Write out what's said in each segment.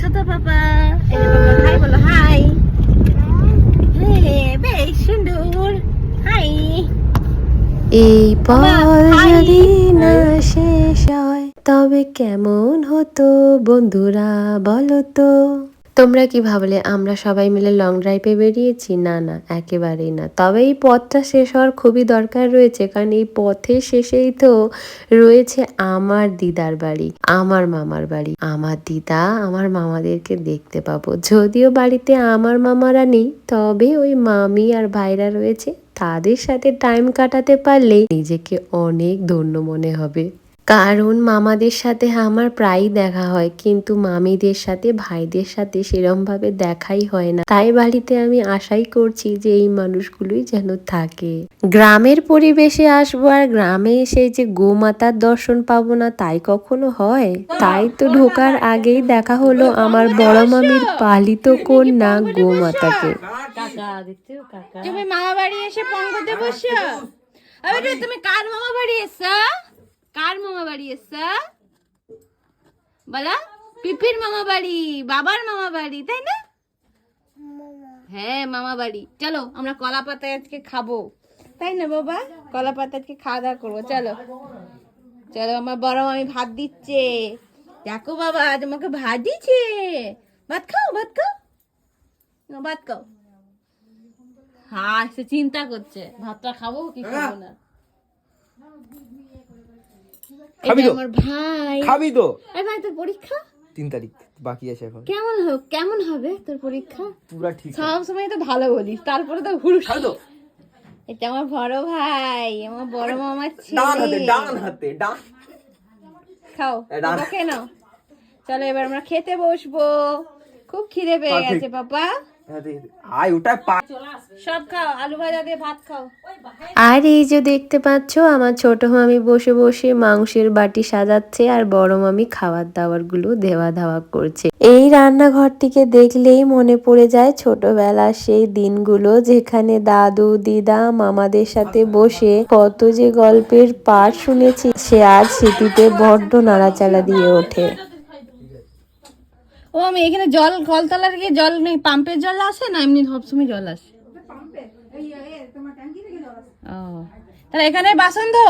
ছোট পাপা। এই হাই বলো হাই। হ্যাঁ, বেশ সুন্দর। হাই। এই পরি না শেষ হয় তবে কেমন হতো বন্ধুরা বলো তো? তোমরা কি ভাবলে, আমরা সবাই মিলে লং ড্রাইভে বেরিয়েছি? না না, একেবারেই না। তবে এই পথটা শেষ হওয়ার খুবই দরকার রয়েছে, কারণ এই পথের শেষেই তো রয়েছে আমার দিদার বাড়ি, আমার মামার বাড়ি। আমার দিদা আমার মামাদেরকে দেখতে পাবো। যদিও বাড়িতে আমার মামারা নেই, তবে ওই মামি আর ভাইরা রয়েছে, তাদের সাথে টাইম কাটাতে পারলেই নিজেকে অনেক ধন্য মনে হবে। কারণ মামাদের সাথে আমার প্রায়ই দেখা হয়, কিন্তু মামিদের সাথে, ভাইদের সাথে সেরমভাবে দেখাই হয় না। তাই বাড়িতে আমি আশাই করছি যে এই মানুষগুলোই যেন থাকে। গ্রামের পরিবেশে আসব আর গ্রামে এসে যে গোমাতার দর্শন পাবো না, তাই কখনো হয়? তাই তো ঢোকার আগেই দেখা হলো আমার বড় মামির পালিত কন্যা গোমাতাকে। তুমি কার মামা বাড়ি কার মামা বাড়ি এসছো বলা, পিপির মামা বাড়ি, বাবার মামা বাড়ি, তাই না? হ্যাঁ মামা বাড়ি। চলো, আমরা কলা পাতা আজকে খাব। তাই না, বাবা? কলা পাতা আজকে খাওয়া দাওয়া করব। চলো। চলো, আমার বড় মামি ভাত দিচ্ছে। দেখো, বাবা তোমাকে ভাত দিচ্ছে ভাত খাও ভাত খাও। ভাত খাও। হ্যাঁ সে চিন্তা করছে। ভাতটা খাব কি খাব না? খাবি তো? আমার ভাই। খাবি তো? এই ভাই তোর পরীক্ষা? তিন তারিখ বাকি আছে এখন। কেমন হোক কেমন হবে তোর পরীক্ষা? পুরা ঠিক সব সময় তো ভালো বলিস তারপরে তো হুড় খাবি তো? এটা আমার বড় ভাই আমার বড় মামার ডান হাতে ছেলে ডান হাতে ডান। খাও নাও। চলো এবার আমরা খেতে বসবো। খুব খিদে পেয়ে গেছে পাপা। হাতে আয় ওটা সব খাও আলু ভাজা দিয়ে ভাত খাও। আর এই যে দেখতে পাচ্ছ আমার ছোট মামি বসে বসে মাংসের বাটি সাজাচ্ছে আর বড় মামি খাবার দাবারগুলো দেওয়া ধাওয়া করছে। এই রান্নাঘরটিকে দেখলেই মনে পড়ে যায় ছোটবেলার সেই দিনগুলো যেখানে দাদু দিদা মামাদের সাথে বসে কত যে গল্পের পাঠ শুনেছি সে আর স্মৃতিতে বড্ড নাড়াচাড়া দিয়ে ওঠে। ও, আমি এখানে জল, কলতলার গিয়ে জল নেই, পাম্পের জল আসে না? এমনি সবসময় জল আসে। ও, তাহলে এখানে বাসন ধো?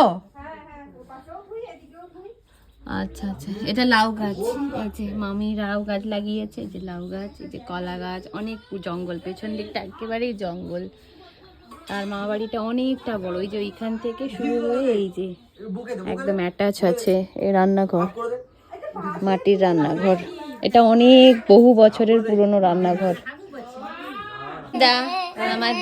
আচ্ছা আচ্ছা এটা লাউ গাছ। এই যে মামি লাউ গাছ লাগিয়েছে যে লাউ গাছ, এই যে কলা গাছ, অনেক জঙ্গল, পেছন দিকটা একেবারেই জঙ্গল। তার মা বাড়িটা অনেকটা বড়, ওই যে ওইখান থেকে শুরু হয়ে এই যে একদম অ্যাটাচ আছে, এই রান্নাঘর, মাটির রান্নাঘর। এটা অনেক বহু বছরের পুরনো রান্নাঘর। দা আমার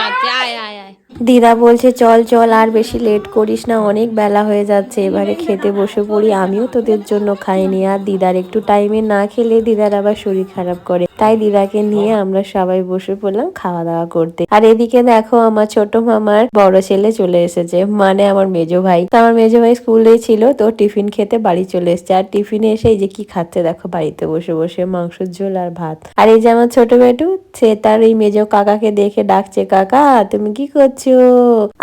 কাছে আয় আয় দিদা বলছে চল চল আর বেশি লেট করিস না অনেক বেলা হয়ে যাচ্ছে। এবারে খেতে বসে পড়ি। আমিও তোদের জন্য খাইনি। আর দিদার একটু টাইমে না খেলে দিদার আবার শরীর খারাপ করে। তাই দিদাকে নিয়ে আমরা সবাই বসে পড়লাম খাওয়া দাওয়া করতে। আর এদিকে দেখো আমার ছোট মামার বড় ছেলে চলে এসেছে মানে আমার মেজো ভাই। তো আমার মেজো ভাই স্কুলে ছিল, তো টিফিন খেতে বাড়ি চলে এসেছে। আর টিফিনে এসে এই যে কি খাচ্ছে দেখো, বাড়িতে বসে বসে মাংসের ঝোল আর ভাত। আর এই যে আমার ছোট বেটু, সে তার এই মেজো কাকাকে দেখে ডাকছে, কাকা, তুমি কি করছ?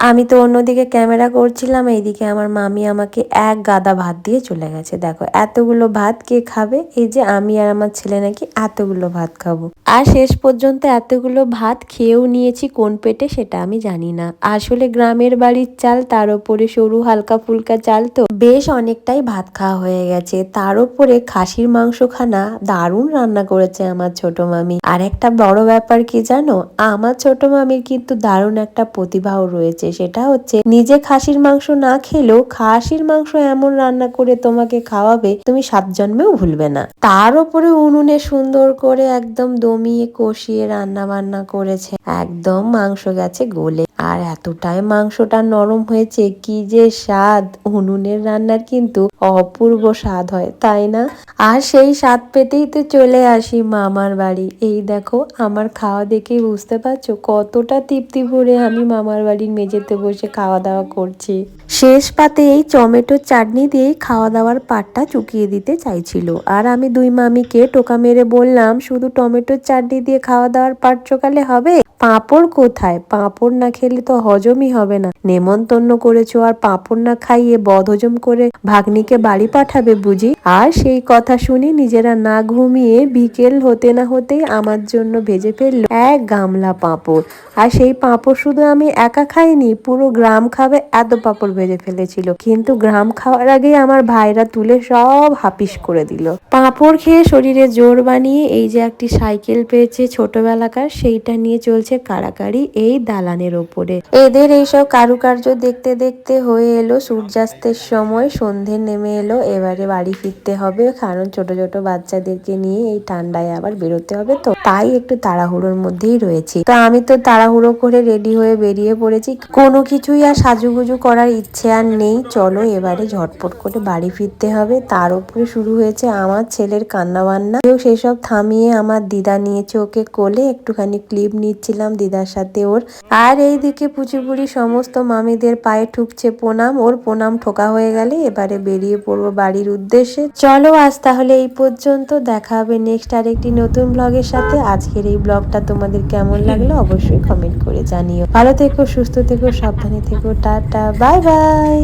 আমি তো অন্যদিকে ক্যামেরা করছিলাম, এইদিকে আমার মামি আমাকে এক গাদা ভাত দিয়ে চলে গেছে। দেখো, এতগুলো ভাত কে খাবে? এই যে আমি আর আমার ছেলে নাকি এতগুলো ভাত খাব। আর শেষ পর্যন্ত এতগুলো ভাত খেয়েও নিয়েছি কোন পেটে সেটা আমি জানি না। আসলে গ্রামের বাড়ির চাল, তার উপরে সরু হালকা ফুলকা চাল তো বেশ অনেকটাই ভাত খাওয়া হয়ে গেছে। তার উপরে খাসির মাংস খানা দারুণ রান্না করেছে আমার ছোট মামি। আর একটা বড় ব্যাপার কি জানো? আমার ছোট মামির কিন্তু দারুণ একটা প্রতিভাও রয়েছে। সেটা হচ্ছে নিজে খাসির মাংস না খেলেও খাসির মাংস এমন রান্না করে তোমাকে খাওয়াবে তুমি সাত জন্মেও ভুলবে না। তার উপরে উনুনে সুন্দর করে একদম দমিয়ে কষিয়ে রান্না বান্না করেছে। একদম মাংস গেছে গলে। আর এতটাই মাংসটা নরম হয়েছে কি যে স্বাদ। উনুনের রান্নার কিন্তু অপূর্ব স্বাদ হয়, তাই না? আর সেই স্বাদ পেতেই তো চলে আসি মামার বাড়ি। এই দেখো, আমার খাওয়া দেখেই বুঝতে পারছ কতটা তৃপ্তি ভরে আমি মামার বাড়ির মেঝেতে বসে খাওয়া দাওয়া করছি। শেষ পাতে এই টমেটোর চাটনি দিয়ে খাওয়া দাওয়ার পাটটা চুকিয়ে দিতে চাইছিল। আর আমি দুই মামিকে টোকা মেরে বললাম, শুধু শুধু টমেটোর চাটনি দিয়ে খাওয়া দাওয়ার পাট চোকালে হবে? পাঁপড় কোথায়? পাঁপড় না খেলে তো হজমই হবে না। নেমন্তন্ন করেছ আর পাঁপড় না খাইয়ে বদহজম করে ভাগ্নিকে বাড়ি পাঠাবে বুঝি? আর সেই কথা শুনে নিজেরা না ঘুমিয়ে বিকেল হতে না হতেই আমার জন্য ভেজে ফেলল এক গামলা পাঁপড়। আর সেই পাঁপড় শুধু আমি একা খাইনি, পুরো গ্রাম খাবে এত পাঁপড় ভেজে ফেলেছিল। কিন্তু গ্রাম খাওয়ার আগে আমার ভাইরা তুলে সব হাপিস করে দিল। পাঁপড় খেয়ে শরীরে জোর বানিয়ে এই যে একটি সাইকেল পেয়েছে ছোটবেলাকার, সেইটা নিয়ে চলছে কাড়াকাড়ি এই দালানের ওপরে। এদের এইসব কারুকার্য দেখতে দেখতে হয়ে এলো সূর্যাস্তের সময়, সন্ধে নেমে এলো, এবারে বাড়ি ফিরতে হবে, কারণ ছোট ছোট বাচ্চাদেরকে নিয়ে এই ঠান্ডায় আবার বেরোতে হবে তো, তাই একটু তাড়াহুড়োর মধ্যেই রয়েছি। তো আমি তো তাড়াহুড়ো করে রেডি হয়ে বেরিয়ে পড়েছি। কোনো কিছুই আর সাজুগুজু করার ইচ্ছে আর নেই, চলো এবারে ঝটপট করে বাড়ি ফিরতে হবে। তার উপরে শুরু হয়েছে আমার ছেলের কান্না বান্না সেসব থামিয়ে আমার দিদা নিয়েছে ওকে কোলে, একটুখানি ক্লিপ নিচ্ছিলাম দিদার সাথে ওর। আর এইদিকে পুচিপুরি সমস্ত মামিদের পায়ে ঠুকছে প্রণাম, ওর প্রণাম ঠোকা হয়ে গেলে এবারে বেরিয়ে পড়ব বাড়ির উদ্দেশ্যে। চলো আজ তাহলে এই পর্যন্ত, দেখা হবে নেক্সট আরেকটি নতুন ব্লগের সাথে। আজকের এই ব্লগটা তোমাদের কেমন লাগল অবশ্যই কমেন্ট করে জানিও। ভালো থেকো, সুস্থ থেকো, সাবধানে থেকো, টাটা বাই বাই